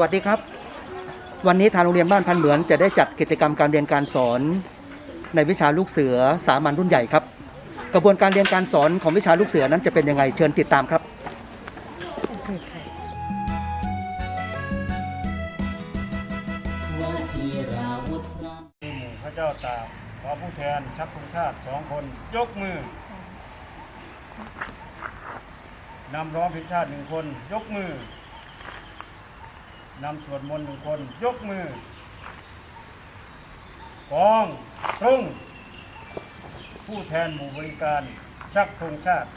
วัสดีครับ วันนี้ทางโรงเรียนบ้านพันเหมือนจะได้จัดกิจกรรมการเรียนการสอน ในวิชาลูกเสือสามัญรุ่นใหญ่ครับ กระบวนการเรียนการสอนของวิชาลูกเสือนั้นจะเป็นยังไงเชิญติดตามครับวชิราวุธน้อมหมู่พระเจ้าตากขอผู้แทนชักธงชาติสองคนยกมือนำร้องเพลงชาติหนึ่งคนยกมือ นำสวดมนต์หนึ่งคน ยกมือกองตรงผู้แทนหมู่บริการ ชักธงชาติ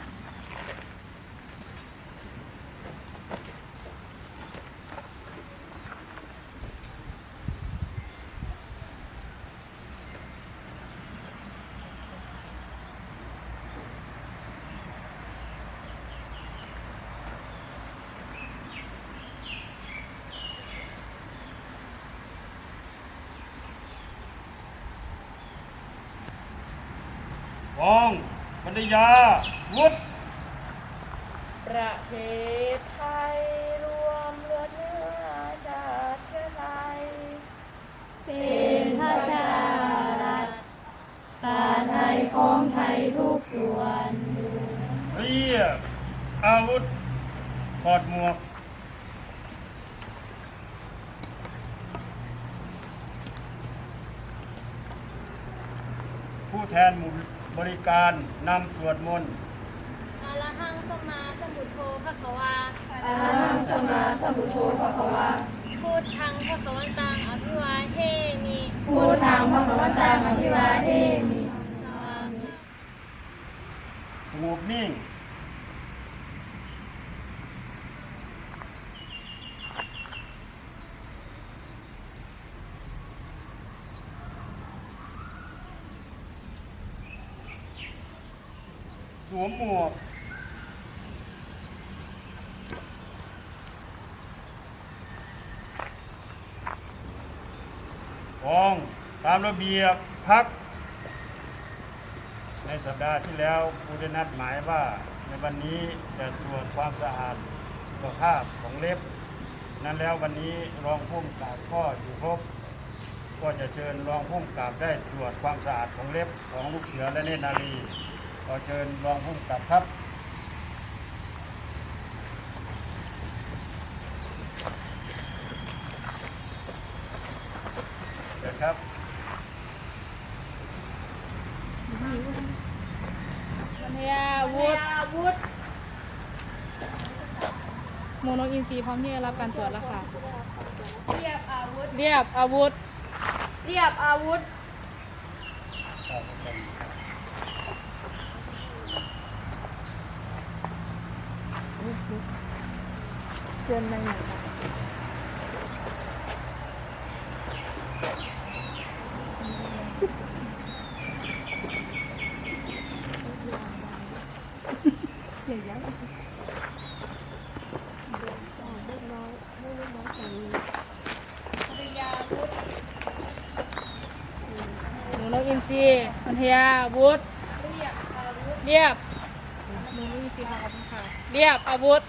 กองปฏิ ยา วุฒิประเทศไทยรวมเลือดเนื้อชาติเชื้อไทย เป็นพระชารัฐป่าไทยของไทยทุกส่วน เรียกอาวุธถอดหมวก ผู้แทนหมู่ บริการนำสวดมนต์อรหังสมมาสมุทโธพระควาอาหังสมมาสมุทโธภะคะวาพูดทางพระควันตังอภิวาเทมิพูดทางพระคัมตังอภิวาเทมิสวามิสงบนิ่ง วมหมวกกองตามระเบียบพัก ในสัปดาห์ที่แล้วครูได้นัดหมายว่าในวันนี้จะตรวจความสะอาดสุขภาพของเล็บ นั้นแล้ววันนี้รองผู้กำกับก็อยู่ครบ ก็จะเชิญรองผู้กำกับได้ตรวจความสะอาดของเล็บของลูกเสือและเนตรนารี อเชิญรองผู้กำกับครับเชิญครับพัทยาวุธอาวุธโมโนอินทรีย์พร้อมที่จะรับการตรวจแล้วค่ะ เรียบอาวุธ เรียบอาวุธ เรียบอาวุธเชิญในห มู่โมโนอินทรีย์พัทยวุธเรียบอาวุธเรียบโมโนอินทรีย์ขอบคุณค่ะ เรียบอาวุธ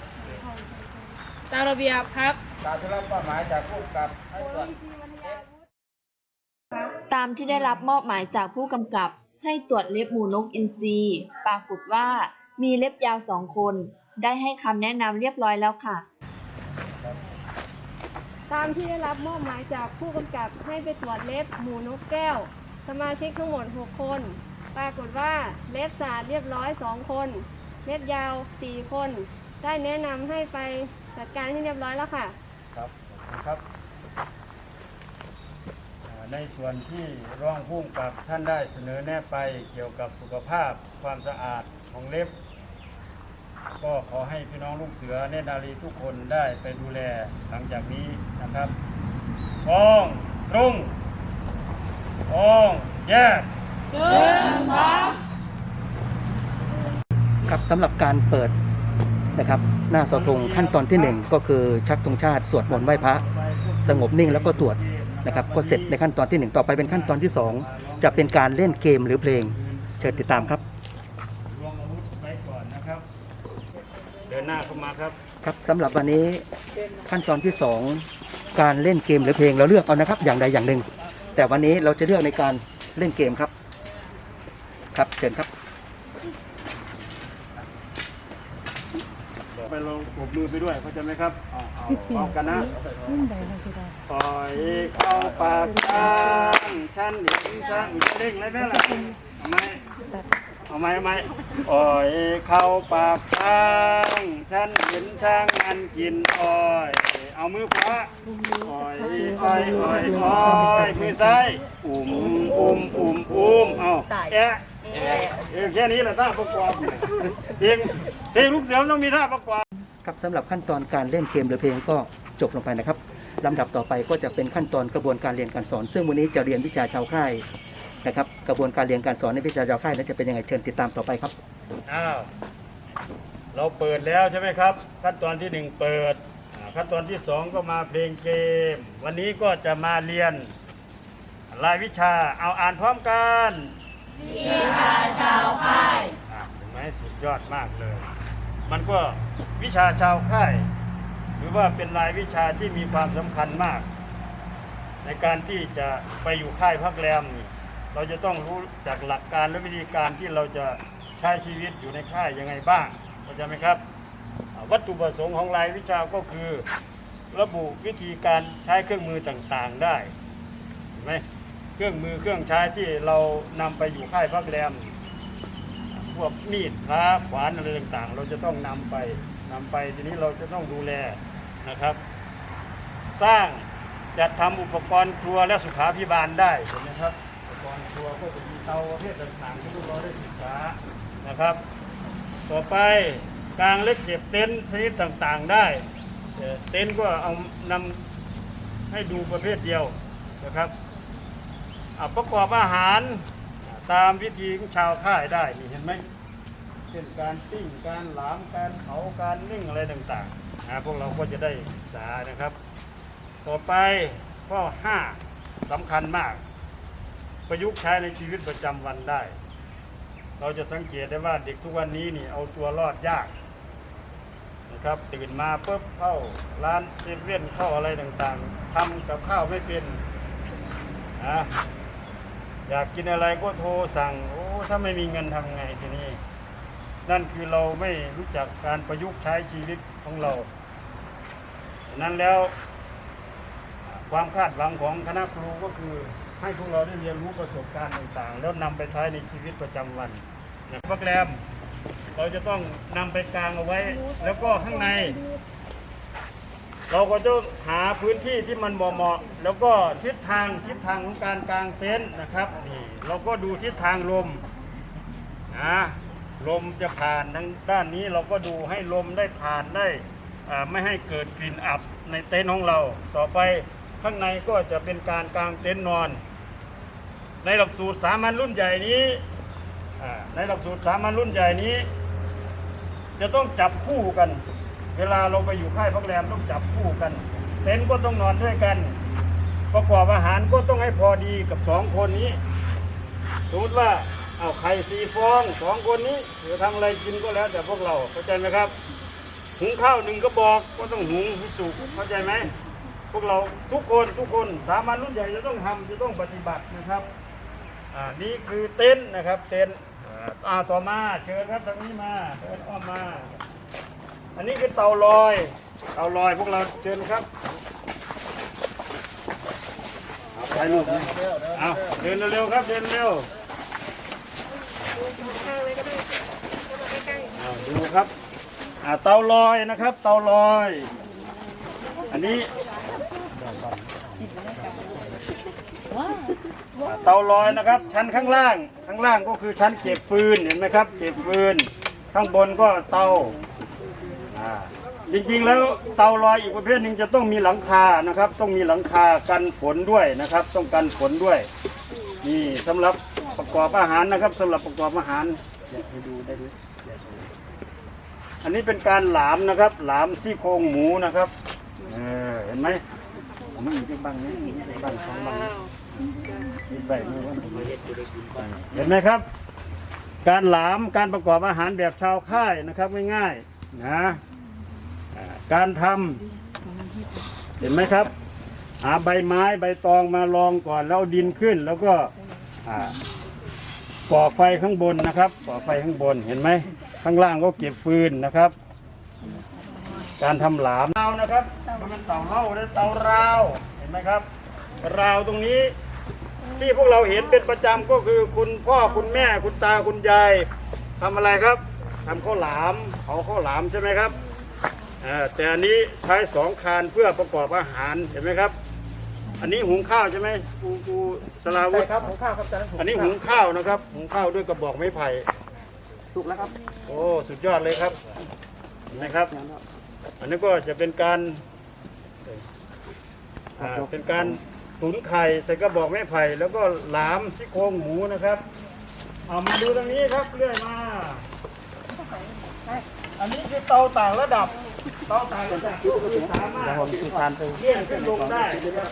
ามระเบียบครับการได้รับเป้าหมายจากผู้กำกับให้ตรวจตามที่ได้รับมอบหมายจากผู้กำกับ ให้ตรวจเล็บหมูนกอินทรีปรากฏว่ามีเล็บยาวสองคน ได้ให้คำแนะนำเรียบร้อยแล้วค่ะ ตามที่ได้รับมอบหมายจากผู้กำกับให้ไปตรวจเล็บหมูนกแก้ว สมาชิกทั้งหมด 6 คน ปรากฏว่าเล็บสะอาดเรียบร้อย 2 คน เล็บยาว 4 คน ได้แนะนำให้ไป จัดการให้เรียบร้อยแล้วค่ะ ครับขอบคุณครับอ่าในส่วนที่รองผู้กำกับท่านได้เสนอแนะไปเกี่ยวกับสุขภาพความสะอาดของเล็บ ก็ขอให้พี่น้องลูกเสือเนตรนารีทุกคนได้ไปดูแลหลังจากนี้นะครับกองตรงกองแยก ครับสำหรับการเปิด นะครับ หน้าเสาธงขั้นตอนที่หนึ่งก็คือชักธงชาติสวดมนต์ไหว้พระ สงบนิ่งแล้วก็ตรวจนะครับก็เสร็จในขั้นตอนที่หนึ่งต่อไปเป็นขั้นตอนที่สองจะเป็นการเล่นเกมหรือเพลง เชิญติดตามครับรวมอาวุธไว้ก่อนนะครับ เดินหน้าเข้ามาครับ ครับสำหรับวันนี้ขั้นตอนที่สองการเล่นเกมหรือเพลงเราเลือกเอานะครับ อย่างใดอย่างหนึ่ง แต่วันนี้เราจะเลือกในการเล่นเกมครับ ครับเชิญครับ ไปลงปรบมือไปด้วยเข้าใจไหมครับเอาเอาพร้อมกันนะปล่อยเข้าปากช้างฉันเห็นช้างอยู่เด้งเลยแม่ล่ะเอาไหมเอาไหมเอาไหมปล่อยเข้าปากช้างฉันเห็นช้างมันกินอ้อย เอามือขวาปล่อยอ้อยอ้อยอ้อยมือซ้าย อุ้มอุ้มอุ้มอุ้มเอาแอะ เออแค่นี้แหละท่าประกอบเพลงเพลงลูกเสือมันต้องมีท่าประกอบครับสำหรับขั้นตอนการเล่นเกมหรือเพลงก็จบลงไปนะครับลำดับต่อไปก็จะเป็นขั้นตอนกระบวนการเรียนการสอน ซึ่งวันนี้จะเรียนวิชาชาวค่ายนะครับ กระบวนการเรียนการสอนในวิชาชาวค่ายนั้นจะเป็นยังไงเชิญติดตามต่อไปครับอ้าวเราเปิดแล้วใช่ไหมครับ ขั้นตอนที่หนึ่งเปิดอ่าขั้นตอนที่สองก็มาเพลงเกม วันนี้ก็จะมาเรียนรายวิชาเอาอ่านพร้อมกัน วิชาชาวค่ายเห็นไหมสุดยอดมากเลย มันก็วิชาชาวค่าย หรือว่าเป็นรายวิชาที่มีความสำคัญมาก ในการที่จะไปอยู่ค่ายพักแรมนี่เราจะต้องรู้จากหลักการและวิธีการที่เราจะใช้ชีวิตอยู่ในค่ายยังไงบ้างเข้าใจไหมครับอ่าวัตถุประสงค์ของรายวิชาก็คือ ระบุวิธีการใช้เครื่องมือต่างๆได้เห็นไหม เครื่องมือเครื่องใช้ที่เรานำไปอยู่ค่ายพักแรม พวกมีดพระขวานอะไรต่างๆ เราจะต้องนำไปนำไปทีนี้เราจะต้องดูแลนะครับ สร้างจัดทำอุปกรณ์ครัวและสุขาพิบาลได้เห็นไหมครับอุปกรณ์ครัวก็จะมีเตาประเภทต่างๆที่พวกเราได้ศึกษานะครับ ต่อไปกลางเล็กเก็บเต็นท์ชนิดต่างๆได้เอ่อเต็นท์ก็เอานำให้ดูประเภทเดียวนะครับ อะประกอบอาหารตามวิธีของชาวค่ายได้นี่เห็นไหมเช่นการปิ้งการหลามการเผาการนึ่งอะไรต่างๆนะพวกเราก็จะได้ศึกษานะครับ ต่อไปข้อ5สำคัญมาก ประยุกต์ใช้ในชีวิตประจำวันได้ เราจะสังเกตได้ว่าเด็กทุกวันนี้นี่เอาตัวรอดยากนะครับตื่นมาปุ๊บเข้าร้านเซเว่นเข้าอะไรต่างๆทำกับข้าวไม่เป็นนะ อยากกินอะไรก็โทรสั่ง โอ้ถ้าไม่มีเงินทำไงทีนี้ นั่นคือเราไม่รู้จักการประยุกต์ใช้ชีวิตของเรานั้นแล้ว ความคาดหวังของคณะครูก็คือให้พวกเราได้เรียนรู้ประสบการณ์ต่างๆ แล้วนำไปใช้ในชีวิตประจำวันนะโปรแกรมเราจะต้องนำไปกลางเอาไว้ แล้วก็ข้างใน เราก็จะหาพื้นที่ที่มันเหมาะๆแล้วก็ทิศทางทิศทางของการกางเต็นท์นะครับนี่เราก็ดูทิศทางลมนะลมจะผ่านทางด้านนี้เราก็ดูให้ลมได้ผ่านได้ไม่ให้เกิดกลิ่นอับในเต็นท์ของเรา ต่อไปข้างในก็จะเป็นการกางเต็นท์นอน ในหลักสูตรสามัญรุ่นใหญ่นี้ในหลักสูตรสามัญรุ่นใหญ่นี้ จะต้องจับคู่กัน เวลาเราไปอยู่ค่ายพักแรมต้องจับคู่กัน เต็นท์ก็ต้องนอนด้วยกัน ประกอบอาหารก็ต้องให้พอดีกับสองคนนี้สมมติว่าเอาไข่สีฟองสองคนนี้หรือทำอะไรกินก็แล้วแต่พวกเราเข้าใจไหมครับ หุงข้าวหนึ่งกระบอกก็ต้องหุงให้สุกเข้าใจไหมพวกเราทุกคนทุกคนสามัญรุ่นใหญ่จะต้องทำจะต้องปฏิบัตินะครับอ่านี่คือเต็นท์นะครับเต็นท์อ่าต่อมาเชิญครับทางนี้มาเดินอ้อมมา อันนี้คือเตาลอย เตาลอยพวกเราเชิญครับเอาไปลูกนะเอาเดินเร็วๆครับ เดินเร็วเอาดูครับอ่าเตาลอยนะครับ เตาลอย อันนี้เตาลอยนะครับ ชั้นข้างล่าง ข้างล่างก็คือชั้นเก็บฟืนเห็นไหมครับ เก็บฟืน ข้างบนก็เตา จริงๆแล้วเตาลอยอีกประเภทหนึ่งจะต้องมีหลังคานะครับ ต้องมีหลังคากันฝนด้วยนะครับ ต้องกันฝนด้วย นี่สำหรับประกอบอาหารนะครับสำหรับประกอบอาหารอยากให้ดูได้ไหมอันนี้เป็นการหลามนะครับ หลามซี่โครงหมูนะครับเออเห็นไหมผมไม่มีที่บังนี้บังสองบังนี้มีใบมือว่าเห็นไหมครับ การหลามการประกอบอาหารแบบชาวค่ายนะครับง่ายๆนะ การทำเห็นไหมครับ หาใบไม้ใบตองมารองก่อนแล้วเอาดินขึ้น แล้วก็อ่าก่อไฟข้างบนนะครับ ก่อไฟข้างบนเห็นไหมข้างล่างก็เก็บฟืนนะครับ การทำหลามเตานะครับมันเป็นเตาเล่าและเตาราวเห็นไหมครับ ราวตรงนี้ที่พวกเราเห็นเป็นประจำก็คือคุณพ่อคุณแม่คุณตาคุณยายทำอะไรครับทำข้าวหลามเผาข้าวหลามใช่ไหมครับ แต่อันนี้ใช้สองคานเพื่อประกอบอาหารเห็นไหมครับ อันนี้หุงข้าวใช่ไหมครูครูสลาวุใช่ธครับของข้าวครับอาจารย์อันนี้หุงข้าวนะครับหุงข้าวด้วยกระบอกไม้ไผ่ถูกแล้วครับ โอ้สุดยอดเลยครับเห็นไหมครับ อันนี้ก็จะเป็นการอ่าเป็นการตุ๋นไข่ใส่กระบอกไม้ไผ่แล้วก็หลามซี่โครงหมูนะครับเอามาดูตรงนี้ครับเรื่อยมา อันนี้คือเตาต่างระดับ เตาต่างระดับก็คือสามารถเลื่อนขึ้นลงได้นะครับ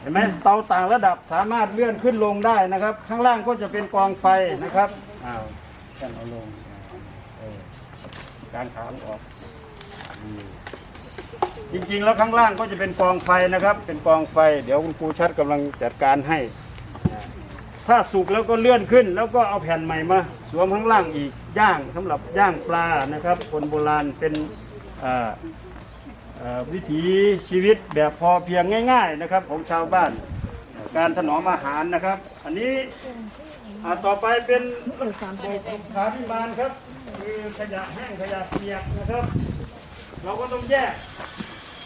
เห็นไหมเตาต่างระดับสามารถเลื่อนขึ้นลงได้นะครับ ข้างล่างก็จะเป็นกองไฟนะครับอ้าวกันเอาลงเออการขามออกจริงๆแล้วข้างล่างก็จะเป็นกองไฟนะครับ เป็นกองไฟ เดี๋ยวคุณครูชัดกำลังจัดการให้ ถ้าสุกแล้วก็เลื่อนขึ้น แล้วก็เอาแผ่นใหม่มา สวมข้างล่างอีกย่างสำหรับย่างปลานะครับ คนโบราณเป็นวิถีชีวิตแบบพอเพียงง่าย ๆนะครับ ของชาวบ้านการถนอมอาหารนะครับ อันนี้ต่อไปเป็นขาพิบาลครับ คือขยะแห้งขยะเปียกนะครับ เราก็ต้องแยก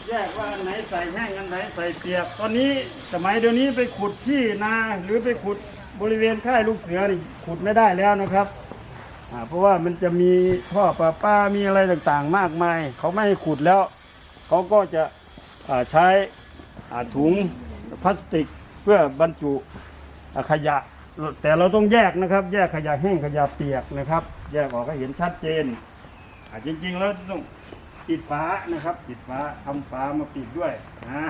แยกว่าอันไหนใส่แห้งอันไหนใส่เปียก ตอนนี้สมัยเดี๋ยวนี้ไปขุดที่นาหรือไปขุด บริเวณค่ายลูกเสือนี่ขุดไม่ได้แล้วนะครับอ่าเพราะว่ามันจะมีท่อประปามีอะไรต่างๆ มากมาย เขาไม่ให้ขุดแล้ว เขาก็จะอ่าใช้อ่าถุงพลาสติกเพื่อบรรจุอ่าขยะ แต่เราต้องแยกนะครับ แยกขยะแห้งขยะเปียกนะครับ แยกออกให้เห็นชัดเจนอ่าจริง ๆ แล้วต้องปิดฝานะครับปิดฝาทำฝามาปิดด้วยนะ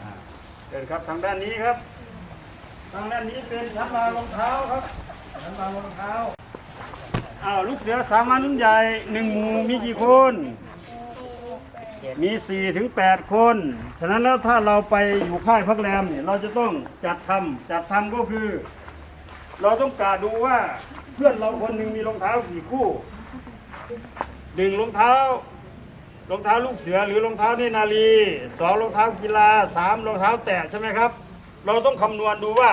อ่าเชิญครับทางด้านนี้ครับ ทางด้านนี้เป็นชั้นวางรองเท้าครับชั้นวางรองเท้าอ้าวลูกเสือสามัญรุ่นใหญ่หนึ่งหมู่มีกี่คน มีสี่ถึงแปดคน ฉะนั้นแล้วถ้าเราไปอยู่ค่ายพักแรมเนี่ยเราจะต้องจัดทำจัดทำก็คือ เราต้องกาดูว่าเพื่อนเราคนหนึ่งมีรองเท้ากี่คู่หนึ่งรองเท้ารองเท้าลูกเสือหรือรองเท้าเนนารีสองรองเท้ากีฬาสามรองเท้าแตะใช่ไหมครับ เราต้องคำนวณดูว่า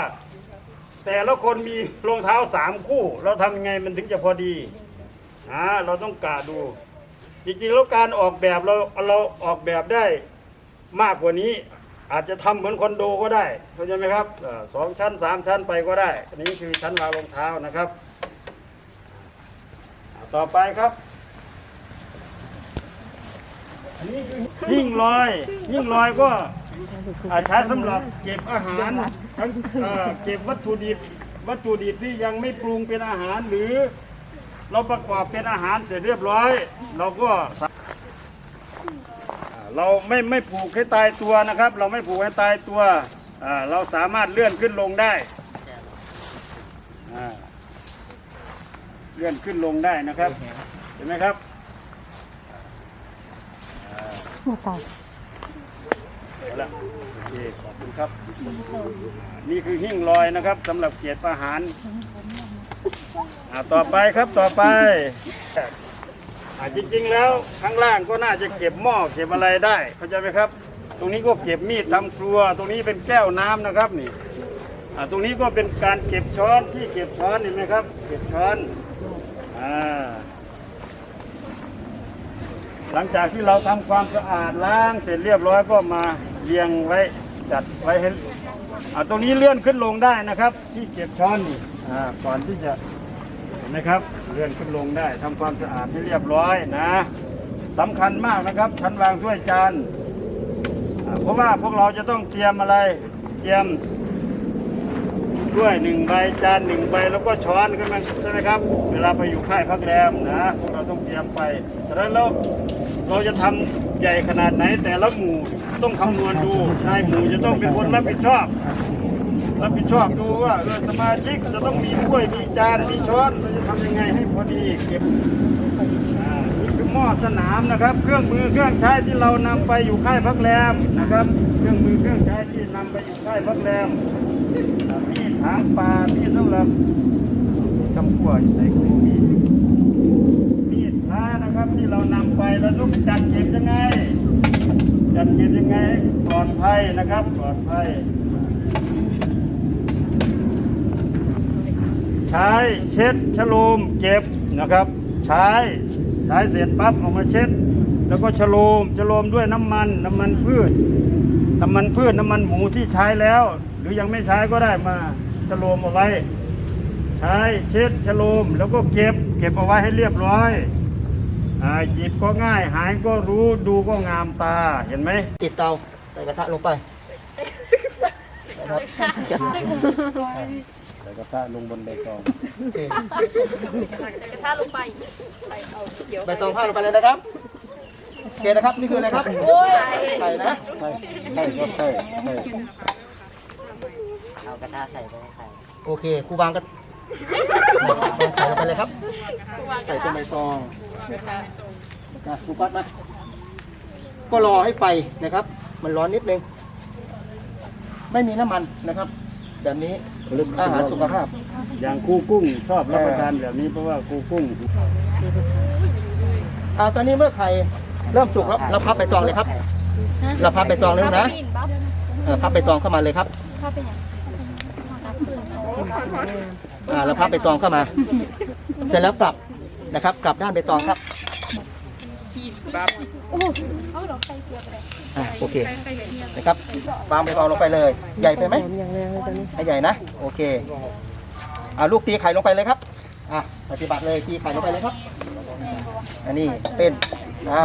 แต่ละคนมีรองเท้าสามคู่ เราทำยังไงมันถึงจะพอดีอ่าเราต้องกาดู จริงๆแล้วการออกแบบเราเราออกแบบได้มากกว่านี้ อาจจะทำเหมือนคอนโดก็ได้เข้าใจไหมครับเอ่อสองชั้นสามชั้นไปก็ได้ อันนี้คือชั้นวางรองเท้านะครับอ่าต่อไปครับอันนี้คือหิ้งลอยหิ้งลอยก็ อาช้สำหรับเก็บอาหารทั้งเอ่อเก็บวัตถุดิบวัตถุดิบที่ยังไม่ปรุงเป็นอาหารหรือ เราประกอบเป็นอาหารเสร็จเรียบร้อย เราก็สาอ่าเราไม่ไม่ผูกให้ตายตัวนะครับ เราไม่ผูกให้ตายตัวอ่าเราสามารถเลื่อนขึ้นลงได้อ่าเลื่อนขึ้นลงได้นะครับ เห็นไหมครับ เอาละโอเคขอบคุณครับ นี่คือหิ้งลอยนะครับสำหรับเกียรติประหารอ่าต่อไปครับต่อไปอ่าจริงๆแล้วข้างล่างก็น่าจะเก็บหม้อเก็บอะไรได้เข้าใจไหมครับ ตรงนี้ก็เก็บมีดทำครัว ตรงนี้เป็นแก้วน้ำนะครับนี่อ่าตรงนี้ก็เป็นการเก็บช้อนที่เก็บช้อนเห็นไหมครับ เก็บช้อนอ่า หลังจากที่เราทำความสะอาดล้างเสร็จเรียบร้อยก็มา เรียงไว้จัดไว้ให้อ่าตรงนี้เลื่อนขึ้นลงได้นะครับ ที่เก็บช้อนนี่อ่าก่อนที่จะเห็นไหมครับเลื่อนขึ้นลงได้ทำความสะอาดให้เรียบร้อยนะสำคัญมากนะครับชั้นวางถ้วยจานเพราะว่าพวกเราจะต้องเตรียมอะไรเตรียมถ้วยหนึ่งใบจานหนึ่งใบแล้วก็ช้อนขึ้นมาใช่ไหมครับ เวลาไปอยู่ค่ายพักแรมนะพวกเราต้องเตรียมไปฉะนั้นแล้ว เราจะทำใหญ่ขนาดไหน แต่ละหมู่ต้องคำนวณดูนายหมู่จะต้องเป็นคนรับผิดชอบรับผิดชอบดูว่าเออสมาชิกจะต้องมีถ้วยมีจานมีช้อนเราจะทำยังไงให้พอดีเก็บอ่านี่คือหม้อสนามนะครับ เครื่องมือเครื่องใช้ที่เรานำไปอยู่ค่ายพักแรมนะครับ เครื่องมือเครื่องใช้ที่นำไปอยู่ค่ายพักแรมมีถางปลามีสำหรับจำพวกใส่กระมีดมี นะครับที่เรานำไปแล้วต้องจัดเก็บยังไง จัดเก็บยังไงปลอดภัยนะครับปลอดภัย ใช้เช็ดชโลมเก็บนะครับ ใช้ใช้เสร็จปั๊บเอามาเช็ด แล้วก็ชโลมชโลมด้วยน้ำมันน้ำมันพืชน้ำมันพืชน้ำมันหมูที่ใช้แล้ว หรือยังไม่ใช้ก็ได้มาชโลมเอาไว้ใช้เช็ดชโลมแล้วก็เก็บ เก็บเอาไว้ให้เรียบร้อย หยิบก็ง่าย หายก็รู้ดูก็งามตาเห็นไหมติดเตาใส่กระทะลงไปนะครับใส่กระทะลงบนใบตองโอเคใบตองผ้าลงไปเลยนะครับโอเคนะครับนี่คืออะไรครับไข่นะใช่ใช่ครับใช่ใช่เอากระทะใส่ไปให้ใครโอเคครูบางก็ ใส่ลงไปเลยครับ ใส่เป็นใบตองนะครูปัดมาก็รอให้ไฟนะครับ มันร้อนนิดนึง ไม่มีน้ำมันนะครับ แบบนี้อาหารสุขภาพ อย่างครูกุ้งชอบรับประทานแบบนี้เพราะว่าครูกุ้งอ่าตอนนี้เมื่อไข่เริ่มสุกแล้วเราพับใบตองเลยครับ เราพับใบตองเลยนะเออพับใบตองเข้ามาเลยครับ อ่าเราพับใบตองเข้ามา เสร็จแล้วกลับนะครับ กลับด้านใบตองครับอ่าโอเคนะครับวางใบตองลงไปเลย ใหญ่ไปไหมให้ใหญ่นะ โอเคอ่าลูกตีไข่ลงไปเลยครับอะปฏิบัติเลยตีไข่ลงไปเลยครับ อันนี้เป็นอ่า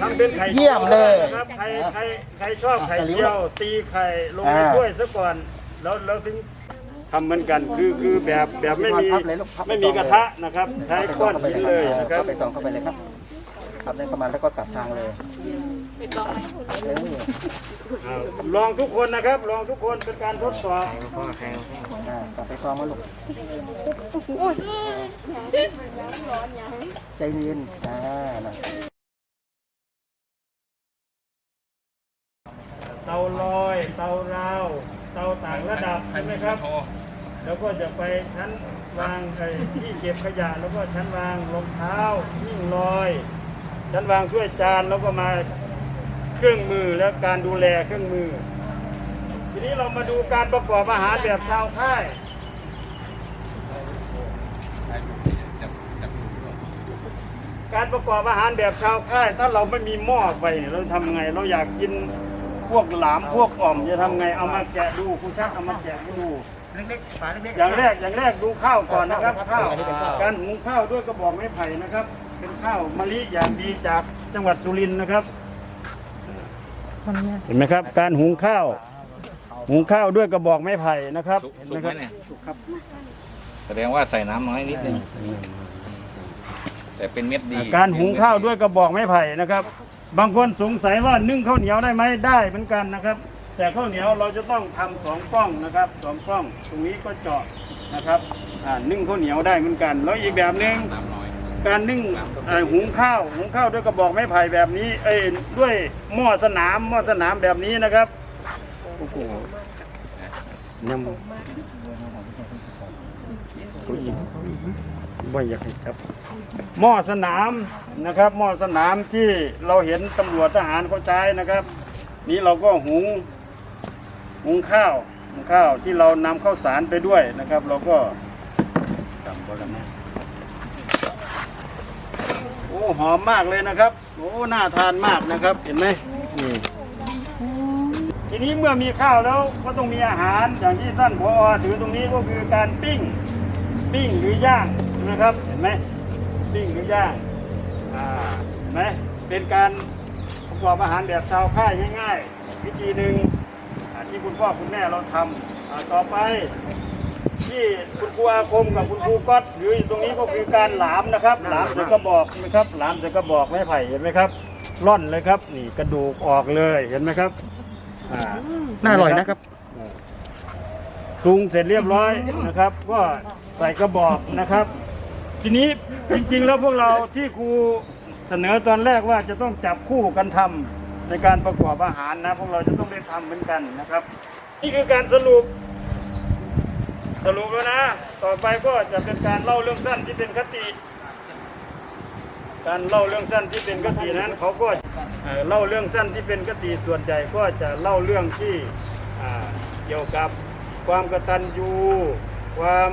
ทำเป็นไข่เยี่ยมเลยนะครับใครใครใครชอบไข่อะเจียว ตีไข่ลงในอ่าถ้วยซะก่อน แล้วแล้วถึง ทำเหมือนกันคือคือแบบแบบไม่มีพับเลยลูกพับไม่มีกระทะนะครับ ใช้ก้อนหินเลยนะครับไปตองเข้าไปเลยครับขับได้เข้ามาแล้วก็กลับทางเลยเอออ่าลองทุกคนนะครับ ลองทุกคนเป็นการทดสอบอ่ากลับไปตองมาลูกใจเย็นอ่านะเตาลอย เตาราวเตา ต่างระดับใช่ไหมครับ แล้วก็จะไปชั้นวางไอ้ที่เก็บขยะแล้วก็ชั้นวางรองเท้าหิ้งลอย ชั้นวางถ้วยจานแล้วก็มาเครื่องมือและการดูแลเครื่องมือ ทีนี้เรามาดูการประกอบอาหารแบบชาวค่ายการประกอบอาหารแบบชาวค่าย ถ้าเราไม่มีหม้อไปเนี่ยเราทำไงเราอยากกิน พวกหลามพวกอ่อมจะทำไงเอามาแกะดูคุณชักเอามาแกะให้ดู เล็กๆฝาเล็กๆอย่างแรกอย่างแรกดูข้าวก่อนนะครับข้าวอันนี้เป็นข้าวการหุงข้าวด้วยกระบอกไม้ไผ่นะครับ เป็นข้าวมะลิอย่างดีจากจังหวัดสุรินทร์นะครับ เห็นไหมครับ การหุงข้าว หุงข้าวด้วยกระบอกไม้ไผ่นะครับสุกเห็นสุไหมกคไหมรับเนี่ยสุกครับแสดงว่าใส่น้ำน้อยนิดนึงแต่เป็นเม็ดดีการหุงข้าวด้วยกระบอกไม้ไผ่นะครับ บางคนสงสัยว่านึ่งข้าวเหนียวได้ไหมได้เหมือนกันนะครับ แต่ข้าวเหนียวเราจะต้องทำสองกล้องนะครับสองกล้องตรงนี้ก็เจาะนะครับอ่านึ่งข้าวเหนียวได้เหมือนกัน แล้วอีกแบบหนึ่งน้ำน้อยการนึ่งเอ่อหุงข้าวหุงข้าวด้วยกระบอกไม้ไผ่แบบนี้เอ้ยด้วยหม้อสนามหม้อสนามแบบนี้นะครับโอ้โห ยำตัวอีกบ่อยากให้จับหม้อสนามนะครับหม้อสนามที่เราเห็นตำรวจทหารเขาใช้นะครับ นี้เราก็หุงหุงข้าวหุงข้าวที่เรานำข้าวสารไปด้วยนะครับ เราก็จำบ่ละนะโอ้หอมมากเลยนะครับ โอ้น่าทานมากนะครับ เห็นไหมนี่ที นี้เมื่อมีข้าวแล้วก็ต้องมีอาหารอย่างที่ท่านพอถือตรงนี้ก็คือการปิ้งปิ้งหรือย่างนะครับเห็นไหมปิ้งหรือย่างอ่าเห็นไหมเป็นการประกอบอาหารแบบชาวค่ายง่าย ๆ วิธีหนึ่งที่คุณพ่อคุณแม่เราทำอ่าต่อไปที่คุณครูอาคมกับคุณครูก๊อตหรืออยู่ตรงนี้ก็คือการหลามนะครับ หลามใส่กระบอกนะครับหลามใส่กระบอกไม้ไผ่เห็นไหมครับร่อนเลยครับ นี่กระดูกออกเลยเห็นไหมครับ อ่าน่าอร่อยนะครับปรุงเสร็จเรียบร้อยนะครับ ก็ใส่กระบอกนะครับ ทีนี้จริงๆแล้วพวกเราที่ครูเสนอตอนแรกว่าจะต้องจับคู่กันทำในการประกอบอาหารนะพวกเราจะต้องได้ทำเหมือนกันนะครับ นี่คือการสรุป สรุปแล้วนะ ต่อไปก็จะเป็นการเล่าเรื่องสั้นที่เป็นคติ การเล่าเรื่องสั้นที่เป็นคตินั้นเขาก็เล่าเรื่องสั้นที่เป็นคติส่วนใหญ่ก็จะเล่าเรื่องที่เกี่ยวกับความกตัญญูความ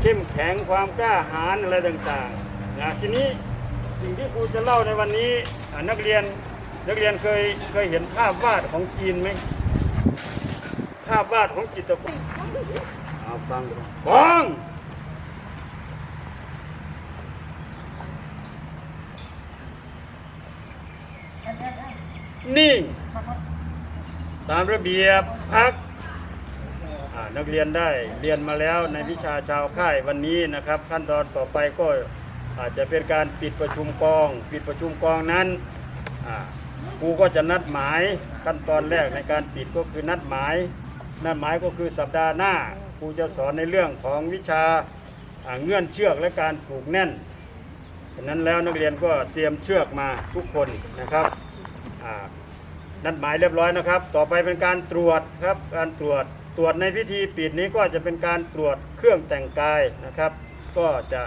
เข้มแข็งความกล้าหาญอะไรต่างๆนะทีนี้สิ่งที่ครูจะเล่าในวันนี้นักเรียนนักเรียนเคยเคยเห็นภาพวาดของจีนไหมภาพวาดของจิตรกรเอาฟังฟัง นิ่งตามระเบียบพักนักเรียนได้เรียนมาแล้วในวิชาชาวค่ายวันนี้นะครับ ขั้นตอนต่อไปก็อาจจะเป็นการปิดประชุมกอง ปิดประชุมกองนั้นครูก็จะนัดหมายขั้นตอนแรกในการปิดก็คือนัดหมาย นัดหมายก็คือสัปดาห์หน้าครูจะสอนในเรื่องของวิชาเงื่อนเชือกและการผูกแน่นฉะนั้นแล้วนักเรียนก็เตรียมเชือกมาทุกคนนะครับ นัดหมายเรียบร้อยนะครับ ต่อไปเป็นการตรวจครับ การตรวจตรวจในพิธีปิดนี้ก็จะเป็นการตรวจเครื่องแต่งกายนะครับ ก็จะ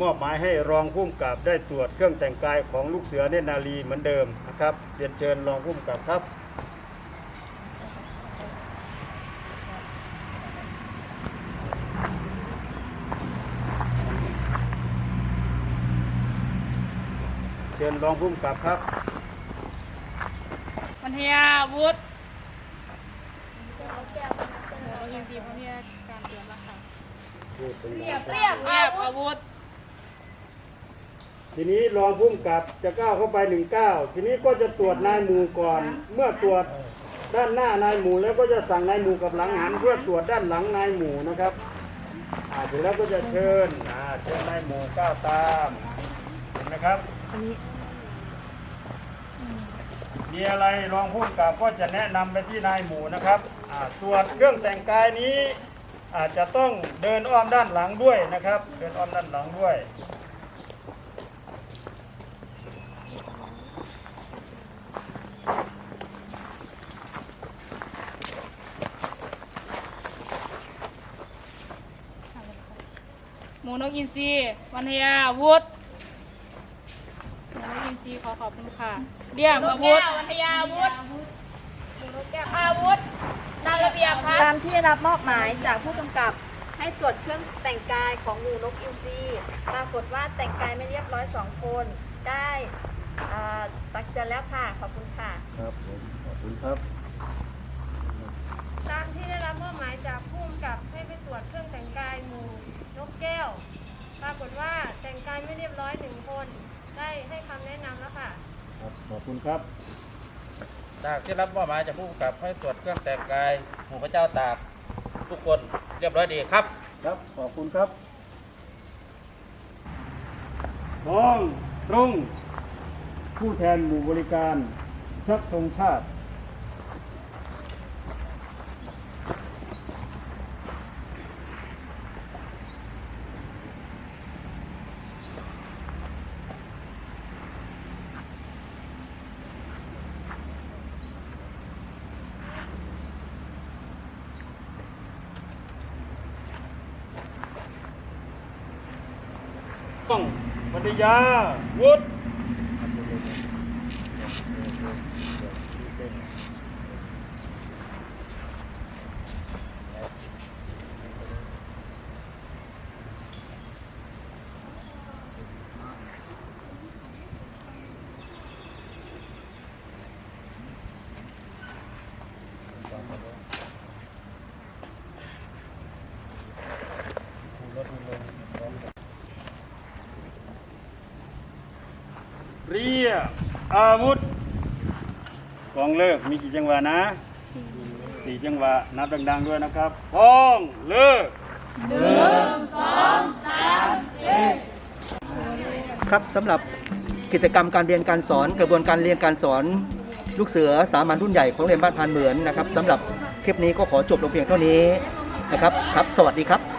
มอบหมายให้รองผู้กำกับได้ตรวจเครื่องแต่งกายของลูกเสือเนตรนารีเหมือนเดิมนะครับเรียนเชิญรองผู้กำกับครับเชิญรองผู้กำกับครับ พันธยาวุฒิอินทรีย์พันธยาการเตรียมแล้วค่ะเรียบเรียบอาวุธ ทีนี้รองผู้กำกับจะก้าวเข้าไปหนึ่งก้าวทีนี้ก็จะตรวจนายหมู่ก่อน เมื่อตรวจด้านหน้านายหมู่แล้วก็จะสั่งนายหมู่กับหลังหันเพื่อตรวจด้านหลังนายหมู่นะครับอ่าเสร็จแล้วก็จะเชิญอ่าเชิญนายหมู่ก้าวตามเห็นไหมครับ มีอะไรรองผู้กำกับก็จะแนะนำไปที่นายหมู่นะครับอ่วจเครื่องแต่งกายนี้อาจจะต้องเดินอ้อมด้านหลังด้วยนะครับ เดินอ้อมด้านหลังด้วยหมูนกอินทรีพันธยาวุฒิหมูนกอินทรีขอขอบคุณค่ะ เรียบอาวุธพันธยาวุฒิหมูนกแก้วอาวุธตามระเบียบพักตามที่รับมอบหมายจากผู้กำกับให้ตรวจเครื่องแต่งกายของหมูนกอินทรีปรากฏว่าแต่งกายไม่เรียบร้อยสองคน ได้อ่าตักเตือนแล้วค่ะ ขอบคุณค่ะ ครับผมขอบคุณครับ ตามที่ได้รับมอบหมายจากผู้กำกับให้ไปตรวจเครื่องแต่งกายหมู่นกแก้ว ปรากฏว่าแต่งกายไม่เรียบร้อยหนึ่งคน ได้ให้คำแนะนำแล้วค่ะ ครับขอบคุณครับจากที่รับมอบหมายจากผู้กำกับให้ตรวจเครื่องแต่งกายหมู่พระเจ้าตาก ทุกคนเรียบร้อยดีครับ ครับขอบคุณครับมองตรง ผู้แทนหมู่บริการชักธงชาติ ต้อง วัตยาวุฒิ เรียอาวุธกองเลิกมีกี่จังหวะนะสี่จังหวะนับดังๆด้วยนะครับกองเลิกหนึ่งสองสามสี่ครับสำหรับกิจกรรมการเรียนการสอนกระบวนการเรียนการสอนลูกเสือสามัญรุ่นใหญ่ของเรียนบ้านพานเหมือนนะครับสำหรับคลิปนี้ก็ขอจบลงเพียงเท่านี้นะครับครับ สวัสดีครับ